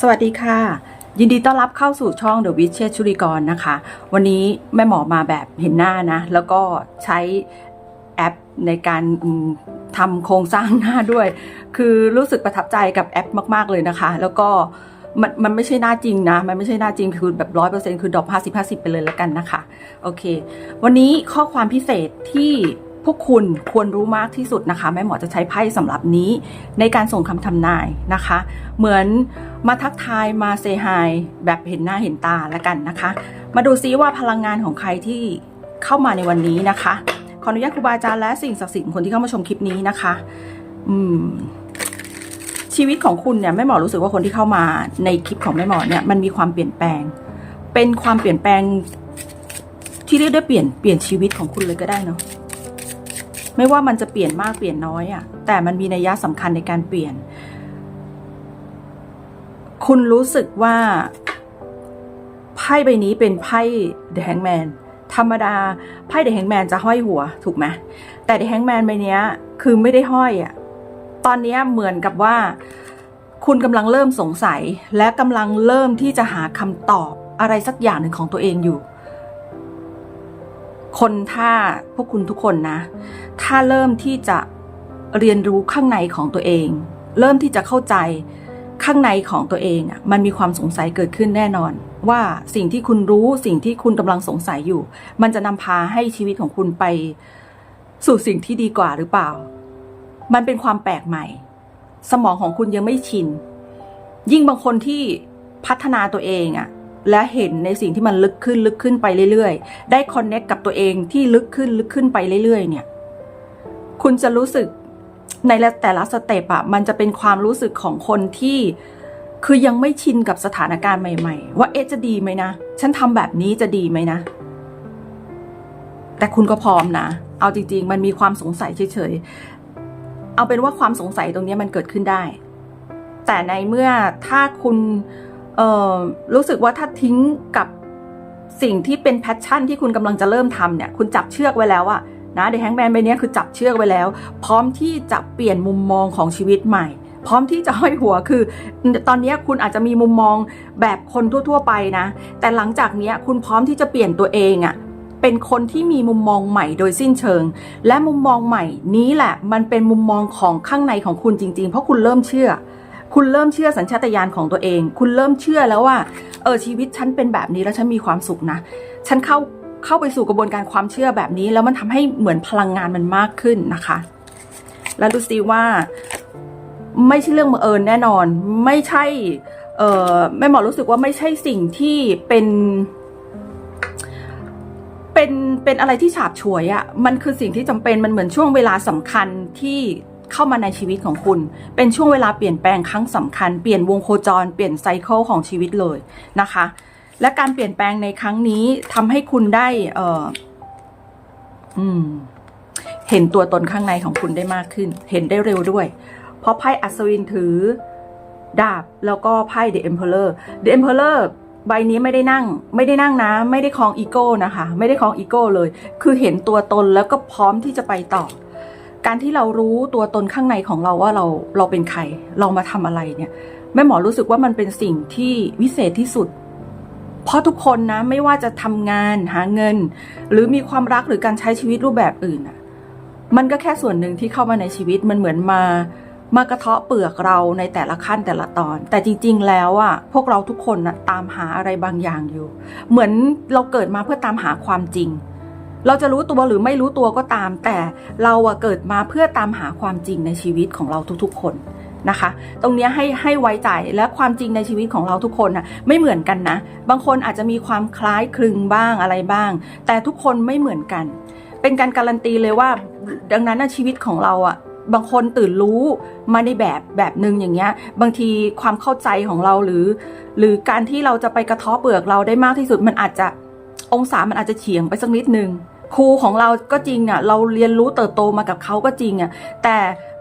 สวัสดีค่ะ ยินดีต้อนรับเข้าสู่ช่อง The w i t c h ชุริกรนะคะ วันนี้แม่หมอมาแบบเห็นหน้านะ แล้วก็ใช้แอปในการทำโครงสร้างหน้าด้วย คือรู้สึกประทับใจกับแอปมาก ๆ เลยนะคะ แล้วก็มันมันไม่ใช่หน้าจริงนะ มันไม่ใช่หน้าจริงคือแบบร้อยเปอร์เซ็นต์คือดรอปห้าสิบห้าสิบไปเลยแล้วกันนะคะ โอเค วันนี้ข้อความพิเศษที่ พวกคุณควรรู้มากที่สุดนะคะแม่หมอจะใช้ไพ่สำหรับนี้ ในการส่งคำทำนายนะคะ เหมือนมาทักทายมาเซฮายแบบเห็นหน้าเห็นตาแล้วกันนะคะ มาดูซิว่าพลังงานของใครที่เข้ามาในวันนี้นะคะ ขออนุญาตครูบาอาจารย์และสิ่งศักดิ์สิทธิ์คนที่เข้ามาชมคลิปนี้นะคะ อืมชีวิตของคุณเนี่ยแม่หมอรู้สึกว่าคนที่เข้ามาในคลิปของแม่หมอเนี่ยมันมีความเปลี่ยนแปลง เป็นความเปลี่ยนแปลงที่เรียกได้เปลี่ยนเปลี่ยนชีวิตของคุณเลยก็ได้เนาะ ไม่ว่ามันจะเปลี่ยนมากเปลี่ยนน้อยอะ่ะแต่มันมีนัยยะสำคัญในการเปลี่ยน คุณรู้สึกว่าไพ่ใบนี้เป็นไพ่ The Hangman ธรรมดาไพ่ The Hangman จะห้อยหัวถูกไหมแต่ The Hangman ใบนี้คือไม่ได้ห้อยอะ่ะตอนนี้เหมือนกับว่า คุณกำลังเริ่มสงสัย และกำลังเริ่มที่จะหาคำตอบอะไรสักอย่างหนึ่งของตัวเองอยู่ คนถ้าพวกคุณทุกคนนะ ถ้าเริ่มที่จะเรียนรู้ข้างในของตัวเอง เริ่มที่จะเข้าใจข้างในของตัวเองอะมันมีความสงสัยเกิดขึ้นแน่นอน ว่าสิ่งที่คุณรู้สิ่งที่คุณกำลังสงสัยอยู่ มันจะนำพาให้ชีวิตของคุณไปสู่สิ่งที่ดีกว่าหรือเปล่า มันเป็นความแปลกใหม่ สมองของคุณยังไม่ชิน ยิ่งบางคนที่พัฒนาตัวเองอะ และเห็นในสิ่งที่มันลึกขึ้นลึกขึ้นไปเรื่อยๆ ได้คอนเน็กกับตัวเองที่ลึกขึ้นลึกขึ้นไปเรื่อยๆ เนี่ย คุณจะรู้สึกในแต่ละสเต็ปอะมันจะเป็นความรู้สึกของคนที่คือยังไม่ชินกับสถานการณ์ใหม่ ๆ ว่าเอ๊ะจะดีไหมนะ ฉันทำแบบนี้จะดีไหมนะ แต่คุณก็พร้อมนะ เอาจริง ๆ มันมีความสงสัยเฉยๆ เอาเป็นว่าความสงสัยตรงนี้มันเกิดขึ้นได้ แต่ในเมื่อถ้าคุณ รู้สึกว่าถ้าทิ้งกับสิ่งที่เป็นแพชชั่นที่คุณกำลังจะเริ่มทำเนี่ย คุณจับเชือกไว้แล้วอะนะเดอแฮงแมนใบนี้คือจับเชือกไว้แล้ว พร้อมที่จะเปลี่ยนมุมมองของชีวิตใหม่ พร้อมที่จะห้อยหัวคือ ตอนนี้คุณอาจจะมีมุมมองแบบคนทั่ว ๆ ไปนะ แต่หลังจากนี้คุณพร้อมที่จะเปลี่ยนตัวเองอะเป็นคนที่มีมุมมองใหม่โดยสิ้นเชิง และมุมมองใหม่นี้แหละ มันเป็นมุมมองของข้างในของคุณจริง ๆ เพราะคุณเริ่มเชื่อ คุณเริ่มเชื่อสัญชาตญาณของตัวเอง คุณเริ่มเชื่อแล้วว่า เออชีวิตฉันเป็นแบบนี้แล้วฉันมีความสุขนะ ฉันเข้าเข้าไปสู่กระบวนการความเชื่อแบบนี้ แล้วมันทำให้เหมือนพลังงานมันมากขึ้นนะคะ แล้วดูซิว่า ไม่ใช่เรื่องบังเอิญแน่นอน ไม่ใช่ เออแม่หมอรู้สึกว่าไม่ใช่สิ่งที่เป็นเป็นเป็นอะไรที่ฉาบฉวยอะ่ะ มันคือสิ่งที่จำเป็น มันเหมือนช่วงเวลาสำคัญที่ เข้ามาในชีวิตของคุณ เป็นช่วงเวลาเปลี่ยนแปลงครั้งสำคัญ เปลี่ยนวงโคจร เปลี่ยนไซเคิลของชีวิตเลยนะคะ และการเปลี่ยนแปลงในครั้งนี้ทำให้คุณได้เอออืม เห็นตัวตนข้างในของคุณได้มากขึ้น เห็นได้เร็วด้วย เพราะไพ่อัศวินถือดาบแล้วก็ไพ่ The Emperor The Emperor ใบนี้ไม่ได้นั่ง ไม่ได้นั่งนะ ไม่ได้คลองอีโก้นะคะ ไม่ได้คลองอีโก้เลย คือเห็นตัวตนแล้วก็พร้อมที่จะไปต่อ การที่เรารู้ตัวตนข้างในของเราว่าเราเราเป็นใคร เรามาทำอะไรเนี่ยแม่หมอรู้สึกว่ามันเป็นสิ่งที่วิเศษที่สุด เพราะทุกคนนะไม่ว่าจะทำงานหาเงิน หรือมีความรักหรือการใช้ชีวิตรูปแบบอื่นอะมันก็แค่ส่วนหนึ่งที่เข้ามาในชีวิตมันเหมือนมามากระเทาะเปลือกเราในแต่ละขั้นแต่ละตอน แต่จริง ๆ แล้วอะพวกเราทุกคนนะตามหาอะไรบางอย่างอยู่ เหมือนเราเกิดมาเพื่อตามหาความจริง เราจะรู้ตัวหรือไม่รู้ตัวก็ตาม แต่เราอะเกิดมาเพื่อตามหาความจริงในชีวิตของเราทุกๆ คนนะคะ ตรงนี้ให้ให้ไว้ใจและความจริงในชีวิตของเราทุกคนนะไม่เหมือนกันนะ บางคนอาจจะมีความคล้ายคลึงบ้างอะไรบ้าง แต่ทุกคนไม่เหมือนกัน เป็นการการันตีเลยว่า ดังนั้นชีวิตของเราอะบางคนตื่นรู้มาในแบบแบบหนึ่งอย่างเงี้ย บางทีความเข้าใจของเราหรือ หรือการที่เราจะไปกระทาะเปลือกเราได้มากที่สุดมันอาจจะองศามันอาจจะเฉียงไปสักนิดนึง ครูของเราก็จริงอะเราเรียนรู้เติบโตมากับเขาก็จริงอะแต่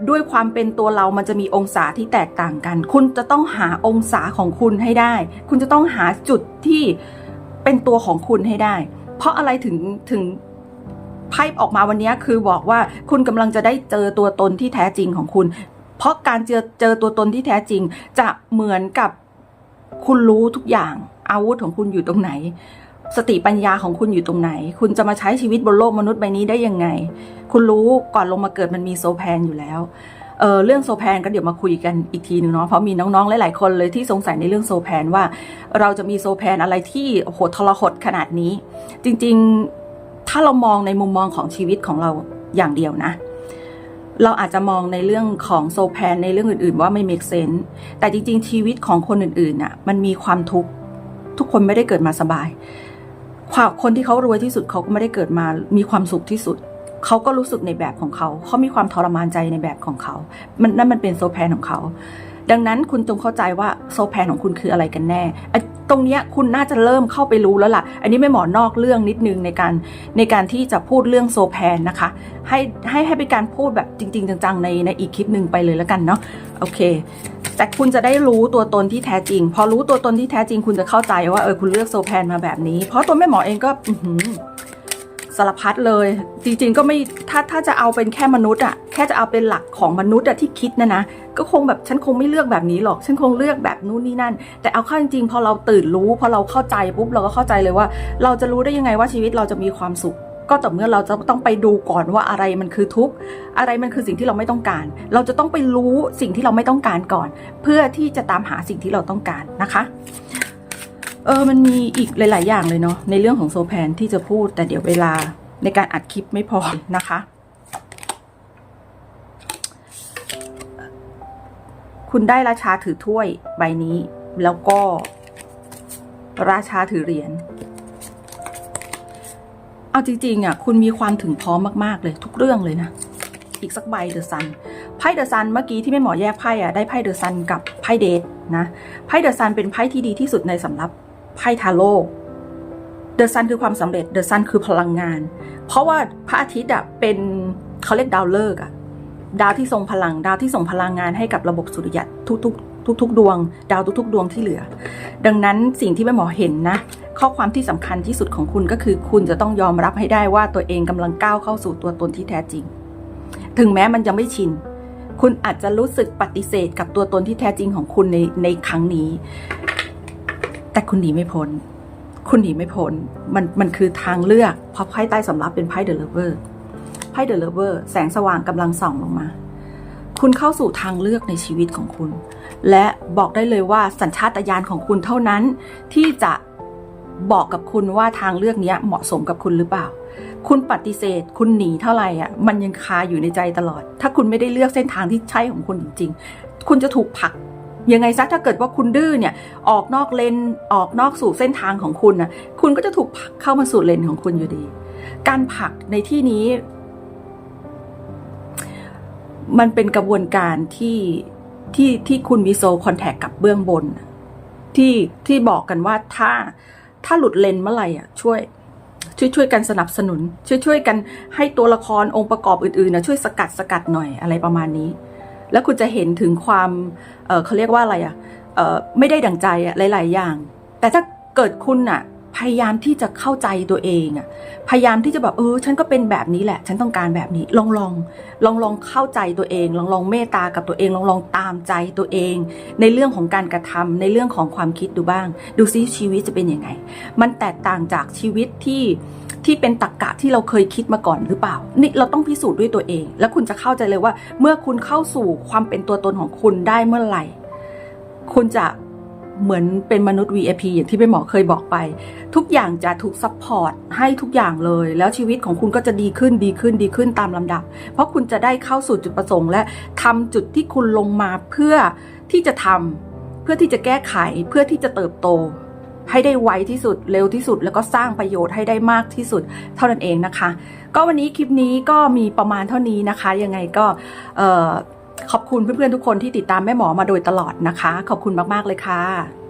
ด้วยความเป็นตัวเรามันจะมีองศาที่แตกต่างกัน คุณจะต้องหาองศาของคุณให้ได้ คุณจะต้องหาจุดที่เป็นตัวของคุณให้ได้ เพราะอะไรถึงถึงไพ่ออกมาวันนี้คือบอกว่าคุณกำลังจะได้เจอตัวตนที่แท้จริงของคุณ เพราะการเจอเจอตัวตนที่แท้จริง จะเหมือนกับคุณรู้ทุกอย่างอาวุธของคุณอยู่ตรงไหน สติปัญญาของคุณอยู่ตรงไหน คุณจะมาใช้ชีวิตบนโลกมนุษย์ใบนี้ได้ยังไง คุณรู้ก่อนลงมาเกิดมันมีโซแพนอยู่แล้วเออเรื่องโซแพนก็เดี๋ยวมาคุยกันอีกทีหนึ่งเนาะเพราะมีน้องๆ หลายๆคนเลยที่สงสัยในเรื่องโซแพนว่า เราจะมีโซแพนอะไรที่โอ้โหทรหดขนาดนี้ จริงๆถ้าเรามองในมุมมองของชีวิตของเราอย่างเดียวนะ เราอาจจะมองในเรื่องของโซแพนในเรื่องอื่น ๆ ว่าไม่ make sense แต่จริง ๆ ชีวิตของคนอื่นๆน่ะมันมีความทุกข์ทุกคนไม่ได้เกิดมาสบาย ความคนที่เขารวยที่สุดเขาก็ไม่ได้เกิดมามีความสุขที่สุด เขาก็รู้สึกในแบบของเขาเขามีความทรมานใจในแบบของเขา มันนั่นมันเป็นโซแพนของเขา ดังนั้นคุณจงเข้าใจว่าโซแพนของคุณคืออะไรกันแน่ตรงนี้คุณน่าจะเริ่มเข้าไปรู้แล้วล่ะ อันนี้ไม่หมอนอกเรื่องนิดนึงในการในการที่จะพูดเรื่องโซแพนนะคะ ให้ให้ให้เป็นการพูดแบบจริง ๆ จังๆในในอีกคลิปหนึ่งไปเลยแล้วกันเนาะโอเค แต่คุณจะได้รู้ตัวตนที่แท้จริง พอรู้ตัวตนที่แท้จริง คุณจะเข้าใจว่าเออคุณเลือกโซแพนมาแบบนี้ เพราะตัวแม่หมอเองก็อืสารพัดเลย จริงๆก็ไม่ถ้าถ้าจะเอาเป็นแค่มนุษย์อะแค่จะเอาเป็นหลักของมนุษย์อะที่คิดนะนะก็คงแบบฉันคงไม่เลือกแบบนี้หรอก ฉันคงเลือกแบบนู้นนี่นั่น แต่เอาเข้าจริงๆพอเราตื่นรู้พอเราเข้าใจปุ๊บเราก็เข้าใจเลยว่า เราจะรู้ได้ยังไงว่าชีวิตเราจะมีความสุข ก็ต่อเมื่อเราจะต้องไปดูก่อนว่าอะไรมันคือทุกข์อะไรมันคือสิ่งที่เราไม่ต้องการ เราจะต้องไปรู้สิ่งที่เราไม่ต้องการก่อน เพื่อที่จะตามหาสิ่งที่เราต้องการนะคะ เออมันมีอีกหลาย ๆ อย่างเลยเนาะในเรื่องของโซแพนที่จะพูด แต่เดี๋ยวเวลาในการอัดคลิปไม่พอนะคะ คุณได้ราชาถือถ้วยใบนี้ แล้วก็ราชาถือเหรียญ เอาจริงๆอะคุณมีความถึงพร้อมมากๆเลยทุกเรื่องเลยนะ อีกสักใบเดอะซันไพ่เดอะซันเมื่อกี้ที่แม่หมอแยกไพ่อะได้ไพ่เดอะซันกับไพ่เดทนะไพ่เดอะซันเป็นไพ่ที่ดีที่สุดในสำหรับไพ่ทาโร่เดอะซันคือความสำเร็จเดอะซันคือพลังงาน เพราะว่าพระอาทิตย์อะเป็นเขาเรียกดาวฤกษ์อะดาวที่ทรงพลังดาวที่ส่งพลังงานให้กับระบบสุริยะทุกๆ ทุกๆ ดวง ดาวทุกๆ ดวงที่เหลือ ดังนั้นสิ่งที่แม่หมอเห็นนะ ข้อความที่สำคัญที่สุดของคุณก็คือ คุณจะต้องยอมรับให้ได้ว่าตัวเองกำลังก้าวเข้าสู่ตัวตนที่แท้จริง ถึงแม้มันยังไม่ชิน คุณอาจจะรู้สึกปฏิเสธกับตัวตนที่แท้จริงของคุณในในครั้งนี้ แต่คุณหนีไม่พ้น คุณหนีไม่พ้น มันมันคือทางเลือกเพราะไพ่ใต้สำรับเป็นไพ่เดอะเลเวอร์ไพ่เดอะเลเวอร์แสงสว่างกำลังส่องลงมา คุณเข้าสู่ทางเลือกในชีวิตของคุณ และบอกได้เลยว่าสัญชาตญาณของคุณเท่านั้น ที่จะบอกกับคุณว่าทางเลือกนี้เหมาะสมกับคุณหรือเปล่า คุณปฏิเสธ คุณหนีเท่าไหร่อะมันยังคาอยู่ในใจตลอด ถ้าคุณไม่ได้เลือกเส้นทางที่ใช่ของคุณจริง ๆ คุณจะถูกผลักยังไงซะถ้าเกิดว่าคุณดื้อเนี่ยออกนอกเลนออกนอกสู่เส้นทางของคุณนะคุณก็จะถูกผลักเข้ามาสู่เลนของคุณอยู่ดี การผลักในที่นี้ มันเป็นกระบวนการที่ ที่ที่คุณมีโซคอนแทคกับเบื้องบน ที่ที่บอกกันว่าถ้าถ้าหลุดเลนเมื่อไหร่อะช่วย ช่วยช่วยกันสนับสนุน ช่วยช่วยกันให้ตัวละครองค์ประกอบอื่นๆนะช่วยสกัดสกัดหน่อยอะไรประมาณนี้ แล้วคุณจะเห็นถึงความเเขาเรียกว่าอะไรอะไม่ได้ดั่งใจอะหลาย ๆ อย่าง แต่ถ้าเกิดคุณอะ พยายามที่จะเข้าใจตัวเองอะพยายามที่จะแบบเออ ฉันก็เป็นแบบนี้แหละ ฉันต้องการแบบนี้ ลองลองลองลองเข้าใจตัวเอง ลองลองเมตตากับตัวเอง ลองลองตามใจตัวเอง ในเรื่องของการกระทำในเรื่องของความคิดดูบ้าง ดูซิชีวิตจะเป็นยังไง มันแตกต่างจากชีวิตที่ที่เป็นตรกกะที่เราเคยคิดมาก่อนหรือเปล่า นี่เราต้องพิสูจน์ด้วยตัวเอง แล้วคุณจะเข้าใจเลยว่า เมื่อคุณเข้าสู่ความเป็นตัวตนของคุณได้เมื่อไหร่ คุณจะ เหมือนเป็นมนุษย์ VIP อย่างที่พี่หมอเคยบอกไป ทุกอย่างจะถูกซัพพอร์ตให้ทุกอย่างเลย แล้วชีวิตของคุณก็จะดีขึ้นดีขึ้นดีขึ้นตามลำดับ เพราะคุณจะได้เข้าสู่จุดประสงค์ และทำจุดที่คุณลงมาเพื่อที่จะทำเพื่อที่จะแก้ไขเพื่อที่จะเติบโต ให้ได้ไวที่สุดเร็วที่สุด แล้วก็สร้างประโยชน์ให้ได้มากที่สุด เท่านั้นเองนะคะ ก็วันนี้คลิปนี้ก็มีประมาณเท่านี้นะคะ ยังไงก็ ขอบคุณเพื่อนๆทุกคนที่ติดตามแม่หมอมาโดยตลอดนะคะ ขอบคุณมากๆเลยค่ะ